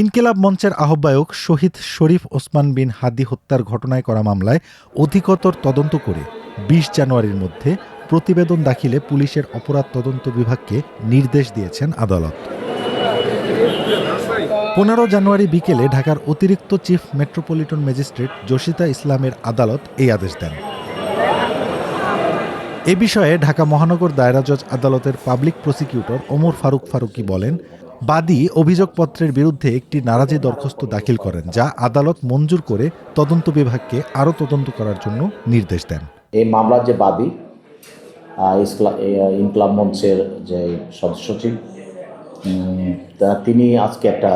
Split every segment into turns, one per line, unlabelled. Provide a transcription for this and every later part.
ইনকিলাব মঞ্চের আহ্বায়ক শহীদ শরীফ ওসমান বিন হাদি হত্যার ঘটনায় করা মামলায় অধিকতর তদন্ত করে বিশ জানুয়ারির মধ্যে প্রতিবেদন দাখিলে পুলিশের অপরাধ তদন্ত বিভাগকে নির্দেশ দিয়েছেন আদালত। পনেরো জানুয়ারি বিকেলে ঢাকার অতিরিক্ত চিফ মেট্রোপলিটন ম্যাজিস্ট্রেট জসিতা ইসলামের আদালত এই আদেশ দেন। এ বিষয়ে ঢাকা মহানগর দায়রা জজ আদালতের পাবলিক প্রসিকিউটর ওমর ফারুক ফারুকি বলেন বাদী অভিযোগপত্রের বিরুদ্ধে একটি নারাজি দরখাস্ত দাখিল করেন, যা আদালত মঞ্জুর করে তদন্ত বিভাগকে আরও তদন্ত করার জন্য নির্দেশ দেন।
এই মামলার যে বাদী ইনকলাব মঞ্চের যে সদস্য তা তিনি আজকে একটা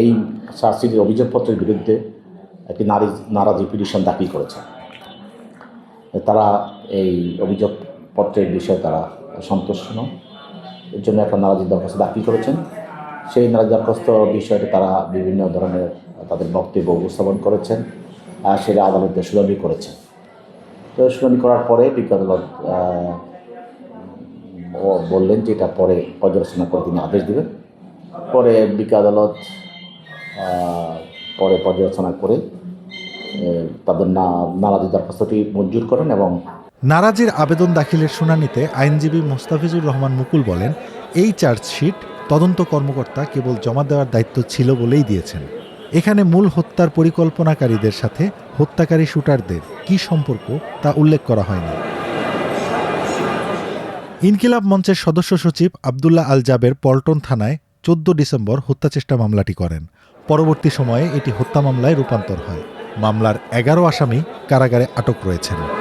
এই শাস্তির অভিযোগপত্রের বিরুদ্ধে একটি নারী, নারাজি পিটিশন দাখিল করেছেন। তারা এই অভিযোগপত্রের বিষয়ে তারা সন্তুষ্ট এর জন্য একটা নারাজি দরখাস্ত দাখিল করেছেন। সেই নারাজি দরখাস্ত বিষয়টি তারা বিভিন্ন ধরনের তাদের বক্তব্য উপস্থাপন করেছেন, আর সেটা আদালতে শুনানি করেছেন। তো শুনানি করার পরে বিজ্ঞ আদালত বললেন যে এটা পরে পর্যালোচনা করে তিনি আদেশ দেবেন। পরে বিজ্ঞ আদালত পরে পর্যালোচনা করে তাদের না, নারাজি দরখাস্তটি মঞ্জুর করেন এবং
নারাজির আবেদন দাখিলের শুনানিতে আইনজীবী মোস্তাফিজুর রহমান মুকুল বলেন, এই চার্জশিট তদন্ত কর্মকর্তা কেবল জমা দেওয়ার দায়িত্ব ছিল বলেই দিয়েছেন। এখানে মূল হত্যার পরিকল্পনাকারীদের সাথে হত্যাকারী শুটারদের কি সম্পর্ক তা উল্লেখ করা হয়নি। ইনকিলাব মঞ্চের সদস্য সচিব আবদুল্লাহ আল জাবের পল্টন থানায় চোদ্দ ডিসেম্বর হত্যাচেষ্টা মামলাটি করেন। পরবর্তী সময়ে এটি হত্যা মামলায় রূপান্তর হয়। মামলার এগারো আসামি কারাগারে আটক রয়েছেন।